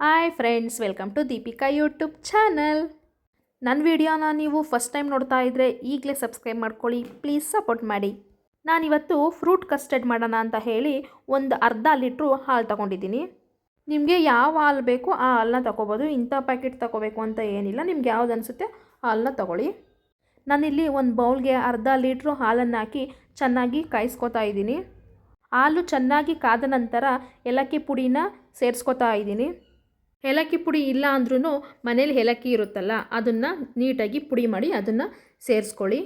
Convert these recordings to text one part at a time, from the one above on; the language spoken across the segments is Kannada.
Hi friends welcome to Deepika YouTube channel ನನ್ನ ವಿಡಿಯೋನ ನೀವು ಫಸ್ಟ್ ಟೈಮ್ ನೋಡ್ತಾ ಇದ್ದರೆ ಈಗಲೇ ಸಬ್ಸ್ಕ್ರೈಬ್ ಮಾಡ್ಕೊಳ್ಳಿ ಪ್ಲೀಸ್ ಸಪೋರ್ಟ್ ಮಾಡಿ ನಾನಿವತ್ತು ಫ್ರೂಟ್ ಕಸ್ಟರ್ಡ್ ಮಾಡೋಣ ಅಂತ ಹೇಳಿ ಒಂದು ಅರ್ಧ ಲೀಟ್ರು ಹಾಲು ತಗೊಂಡಿದ್ದೀನಿ ನಿಮಗೆ ಯಾವ ಹಾಲು ಬೇಕೋ ಆ ಹಾಲನ್ನ ತಗೋಬೋದು ಇಂಥ ಪ್ಯಾಕೆಟ್ ತಗೋಬೇಕು ಅಂತ ಏನಿಲ್ಲ ನಿಮ್ಗೆ ಯಾವ್ದು ಅನಿಸುತ್ತೆ ಹಾಲನ್ನ ತಗೊಳ್ಳಿ ನಾನಿಲ್ಲಿ ಒಂದು ಬೌಲ್ಗೆ ಅರ್ಧ ಲೀಟ್ರು ಹಾಲನ್ನು ಹಾಕಿ ಚೆನ್ನಾಗಿ ಕಾಯಿಸ್ಕೊತಾ ಇದ್ದೀನಿ ಹಾಲು ಚೆನ್ನಾಗಿ ಕಾದ ನಂತರ ಏಲಕ್ಕಿ ಪುಡಿನ ಸೇರಿಸ್ಕೊತಾ ಇದ್ದೀನಿ ಏಲಕ್ಕಿ ಪುಡಿ ಇಲ್ಲ ಅಂದ್ರೂ ಮನೇಲಿ ಏಲಕ್ಕಿ ಇರುತ್ತಲ್ಲ, ಅದನ್ನು ನೀಟಾಗಿ ಪುಡಿ ಮಾಡಿ ಅದನ್ನು ಸೇರಿಸ್ಕೊಳ್ಳಿ.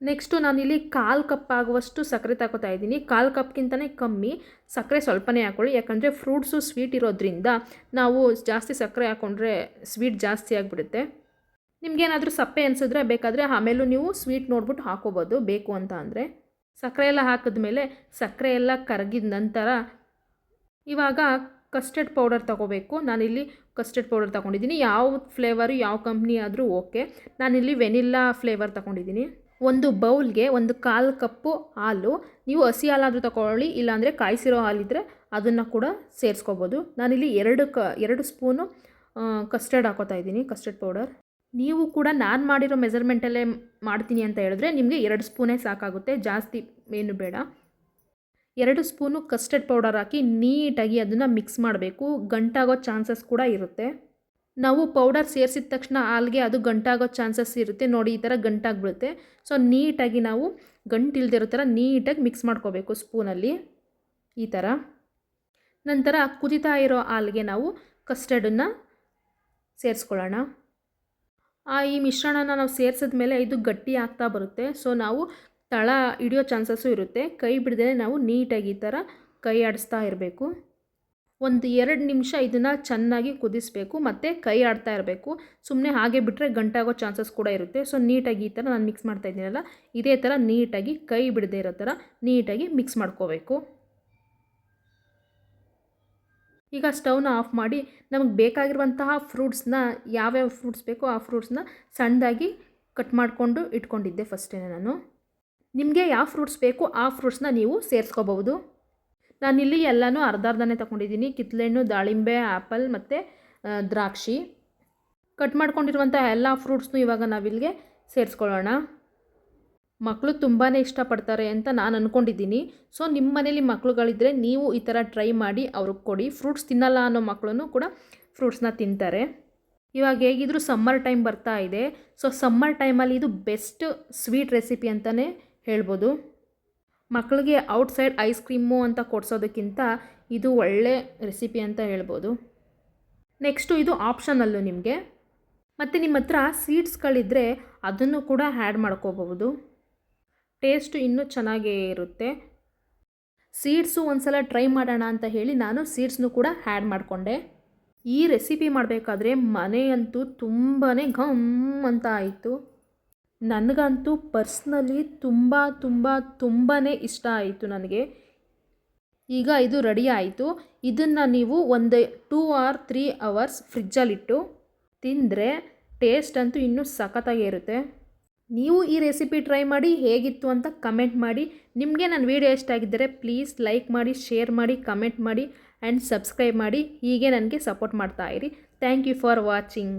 ನೆಕ್ಸ್ಟು ನಾನಿಲ್ಲಿ ಕಾಲು ಕಪ್ ಆಗುವಷ್ಟು ಸಕ್ಕರೆ ತಗೋತಾ ಇದ್ದೀನಿ. ಕಾಲು ಕಪ್ಗಿಂತಲೇ ಕಮ್ಮಿ. ಸಕ್ಕರೆ ಸ್ವಲ್ಪನೇ ಹಾಕ್ಕೊಳ್ಳಿ ಯಾಕಂದರೆ ಫ್ರೂಟ್ಸು ಸ್ವೀಟ್ ಇರೋದ್ರಿಂದ ನಾವು ಜಾಸ್ತಿ ಸಕ್ಕರೆ ಹಾಕ್ಕೊಂಡ್ರೆ ಸ್ವೀಟ್ ಜಾಸ್ತಿ ಆಗಿಬಿಡುತ್ತೆ. ನಿಮಗೇನಾದರೂ ಸಪ್ಪೆ ಅನಿಸಿದ್ರೆ ಬೇಕಾದರೆ ಆಮೇಲೂ ನೀವು ಸ್ವೀಟ್ ನೋಡ್ಬಿಟ್ಟು ಹಾಕೋಬೋದು. ಬೇಕು ಅಂತ ಅಂದರೆ. ಸಕ್ಕರೆ ಎಲ್ಲ ಹಾಕಿದ್ಮೇಲೆ ಸಕ್ಕರೆ ಎಲ್ಲ ಕರಗಿದ ನಂತರ ಇವಾಗ ಕಸ್ಟರ್ಡ್ ಪೌಡರ್ ತೊಗೋಬೇಕು. ನಾನಿಲ್ಲಿ ಕಸ್ಟರ್ಡ್ ಪೌಡರ್ ತೊಗೊಂಡಿದ್ದೀನಿ. ಯಾವ ಫ್ಲೇವರು ಯಾವ ಕಂಪ್ನಿ ಆದರೂ ಓಕೆ ನಾನಿಲ್ಲಿ ವೆನಿಲ್ಲಾ ಫ್ಲೇವರ್ ತೊಗೊಂಡಿದ್ದೀನಿ. ಒಂದು ಬೌಲ್ಗೆ ಒಂದು ಕಾಲು ಕಪ್ಪು ಹಾಲು. ನೀವು ಹಸಿ ಹಾಲಾದರೂ ತಗೊಳ್ಳಿ, ಇಲ್ಲಾಂದರೆ ಕಾಯಿಸಿರೋ ಹಾಲಿದ್ದರೆ ಅದನ್ನು ಕೂಡ ಸೇರಿಸ್ಕೋಬೋದು. ನಾನಿಲ್ಲಿ ಎರಡು ಕ, ಎರಡು ಸ್ಪೂನು ಕಸ್ಟರ್ಡ್ ಹಾಕೋತಾ ಇದ್ದೀನಿ ಕಸ್ಟರ್ಡ್ ಪೌಡರ್ ನೀವು ಕೂಡ ನಾನು ಮಾಡಿರೋ ಮೆಜರ್ಮೆಂಟಲ್ಲೇ ಮಾಡ್ತೀನಿ ಅಂತ ಹೇಳಿದ್ರೆ ನಿಮಗೆ ಎರಡು ಸ್ಪೂನೇ ಸಾಕಾಗುತ್ತೆ. ಜಾಸ್ತಿ ಏನು ಬೇಡ. ಎರಡು ಸ್ಪೂನು ಕಸ್ಟರ್ಡ್ ಪೌಡರ್ ಹಾಕಿ ನೀಟಾಗಿ ಅದನ್ನು ಮಿಕ್ಸ್ ಮಾಡಬೇಕು. ಗಂಟಾಗೋ ಚಾನ್ಸಸ್ ಕೂಡ ಇರುತ್ತೆ. ನಾವು ಪೌಡರ್ ಸೇರಿಸಿದ ತಕ್ಷಣ ಹಾಲ್ಗೆ ಅದು ಗಂಟಾಗೋ ಚಾನ್ಸಸ್ ಇರುತ್ತೆ. ನೋಡಿ, ಈ ಥರ ಗಂಟಾಗ್ಬಿಡುತ್ತೆ. ಸೊ, ನೀಟಾಗಿ ನಾವು ಗಂಟಿಲ್ದಿರೋ ಥರ ನೀಟಾಗಿ ಮಿಕ್ಸ್ ಮಾಡ್ಕೋಬೇಕು ಸ್ಪೂನಲ್ಲಿ. ಈ ಥರ. ನಂತರ ಕುದಿತಾ ಇರೋ ಹಾಲ್ಗೆ ನಾವು ಕಸ್ಟರ್ಡನ್ನು ಸೇರಿಸ್ಕೊಳ್ಳೋಣ. ಆ ಈ ಮಿಶ್ರಣನ ನಾವು ಸೇರಿಸಿದ ಮೇಲೆ ಇದು ಗಟ್ಟಿ ಆಗ್ತಾ ಬರುತ್ತೆ. ಸೊ, ನಾವು ತಳ ಹಿಡಿಯೋ ಚಾನ್ಸಸ್ಸು ಇರುತ್ತೆ. ಕೈ ಬಿಡದೇ ನಾವು ನೀಟಾಗಿ ಈ ಥರ ಕೈ ಆಡಿಸ್ತಾ ಇರಬೇಕು. ಒಂದು ಎರಡು ನಿಮಿಷ ಇದನ್ನು ಚೆನ್ನಾಗಿ ಕುದಿಸ್ಬೇಕು, ಮತ್ತು ಕೈ ಆಡ್ತಾ ಇರಬೇಕು. ಸುಮ್ಮನೆ ಹಾಗೆ ಬಿಟ್ಟರೆ ಗಂಟಾಗೋ ಚಾನ್ಸಸ್ ಕೂಡ ಇರುತ್ತೆ. ಸೊ, ನೀಟಾಗಿ ಈ ಥರ ನಾನು ಮಿಕ್ಸ್ ಮಾಡ್ತಾ ಇದ್ದೀನಲ್ಲ, ಇದೇ ಥರ ನೀಟಾಗಿ ಕೈ ಬಿಡದೆ ಇರೋ ಥರ ನೀಟಾಗಿ ಮಿಕ್ಸ್ ಮಾಡ್ಕೋಬೇಕು. ಈಗ ಸ್ಟವ್ನ ಆಫ್ ಮಾಡಿ, ನಮಗೆ ಬೇಕಾಗಿರುವಂತಹ ಫ್ರೂಟ್ಸ್ನ, ಯಾವ್ಯಾವ ಫ್ರೂಟ್ಸ್ ಬೇಕೋ ಆ ಫ್ರೂಟ್ಸ್ನ ಸಣ್ಣದಾಗಿ ಕಟ್ ಮಾಡಿಕೊಂಡು ಇಟ್ಕೊಂಡಿದ್ದೆ ಫಸ್ಟೇ ನಾನು. ನಿಮಗೆ ಯಾವ ಫ್ರೂಟ್ಸ್ ಬೇಕು ಆ ಫ್ರೂಟ್ಸ್ನ ನೀವು ಸೇರಿಸ್ಕೋಬಹುದು. ನಾನಿಲ್ಲಿ ಎಲ್ಲನೂ ಅರ್ಧ ಅರ್ಧನೇ ತೊಗೊಂಡಿದ್ದೀನಿ ಕಿತ್ಳೆಹಣ್ಣು ದಾಳಿಂಬೆ ಆ್ಯಪಲ್ ಮತ್ತು ದ್ರಾಕ್ಷಿ. ಕಟ್ ಮಾಡ್ಕೊಂಡಿರುವಂಥ ಎಲ್ಲ ಫ್ರೂಟ್ಸ್ನು ಇವಾಗ ನಾವಿಲ್ಲಿಗೆ ಸೇರಿಸ್ಕೊಳ್ಳೋಣ. ಮಕ್ಕಳು ತುಂಬಾ ಇಷ್ಟಪಡ್ತಾರೆ ಅಂತ ನಾನು ಅಂದ್ಕೊಂಡಿದ್ದೀನಿ ಸೊ ನಿಮ್ಮ ಮನೇಲಿ ಮಕ್ಕಳುಗಳಿದ್ದರೆ ನೀವು ಈ ಥರ ಟ್ರೈ ಮಾಡಿ ಅವ್ರಿಗೆ ಕೊಡಿ. ಫ್ರೂಟ್ಸ್ ತಿನ್ನಲ್ಲ ಅನ್ನೋ ಮಕ್ಕಳು ಕೂಡ ಫ್ರೂಟ್ಸ್ನ ತಿಂತಾರೆ. ಇವಾಗ ಹೇಗಿದ್ರು ಸಮ್ಮರ್ ಟೈಮ್ ಬರ್ತಾ ಇದೆ. ಸೊ ಸಮ್ಮರ್ ಟೈಮಲ್ಲಿ ಇದು ಬೆಸ್ಟ್ ಸ್ವೀಟ್ ರೆಸಿಪಿ ಅಂತಲೇ ಹೇಳ್ಬೋದು. ಮಕ್ಕಳಿಗೆ ಔಟ್ಸೈಡ್ ಐಸ್ ಕ್ರೀಮು ಅಂತ ಕೊಡಿಸೋದಕ್ಕಿಂತ ಇದು ಒಳ್ಳೆ ರೆಸಿಪಿ ಅಂತ ಹೇಳ್ಬೋದು. ನೆಕ್ಸ್ಟು ಇದು ಆಪ್ಷನಲ್ಲು ನಿಮಗೆ. ಮತ್ತು ನಿಮ್ಮ ಹತ್ರ ಸೀಡ್ಸ್ಗಳಿದ್ದರೆ ಅದನ್ನು ಕೂಡ ಆ್ಯಡ್ ಮಾಡ್ಕೋಬಹುದು. ಟೇಸ್ಟು ಇನ್ನೂ ಚೆನ್ನಾಗೇ ಇರುತ್ತೆ. ಸೀಡ್ಸು ಒಂದು ಸಲ ಟ್ರೈ ಮಾಡೋಣ ಅಂತ ಹೇಳಿ ನಾನು ಸೀಡ್ಸ್ನು ಕೂಡ ಆ್ಯಡ್ ಮಾಡಿಕೊಂಡೆ. ಈ ರೆಸಿಪಿ ಮಾಡಬೇಕಾದ್ರೆ ಮನೆಯಂತೂ ತುಂಬಾ ಘಮ್ ಅಂತ ಆಯಿತು. ನನಗಂತೂ ಪರ್ಸ್ನಲಿ ತುಂಬ ತುಂಬ ತುಂಬಾ ಇಷ್ಟ ಆಯಿತು ನನಗೆ. ಈಗ ಇದು ರೆಡಿ ಆಯಿತು. ಇದನ್ನು ನೀವು ಒಂದು ಟೂ ಆರ್ ತ್ರೀ ಅವರ್ಸ್ ಫ್ರಿಜ್ಜಲ್ಲಿಟ್ಟು ತಿಂದರೆ ಟೇಸ್ಟ್ ಅಂತೂ ಇನ್ನೂ ಸಖತ್ತಾಗೇ ಇರುತ್ತೆ. ನೀವು ಈ ರೆಸಿಪಿ ಟ್ರೈ ಮಾಡಿ ಹೇಗಿತ್ತು ಅಂತ ಕಮೆಂಟ್ ಮಾಡಿ. ನಿಮಗೆ ನನ್ನ ವೀಡಿಯೋ ಇಷ್ಟ ಆಗಿದ್ದರೆ ಪ್ಲೀಸ್ ಲೈಕ್ ಮಾಡಿ, ಶೇರ್ ಮಾಡಿ, ಕಮೆಂಟ್ ಮಾಡಿ, ಆ್ಯಂಡ್ ಸಬ್ಸ್ಕ್ರೈಬ್ ಮಾಡಿ. ಹೀಗೆ ನನಗೆ ಸಪೋರ್ಟ್ ಮಾಡ್ತಾ ಇರಿ. Thank you for watching.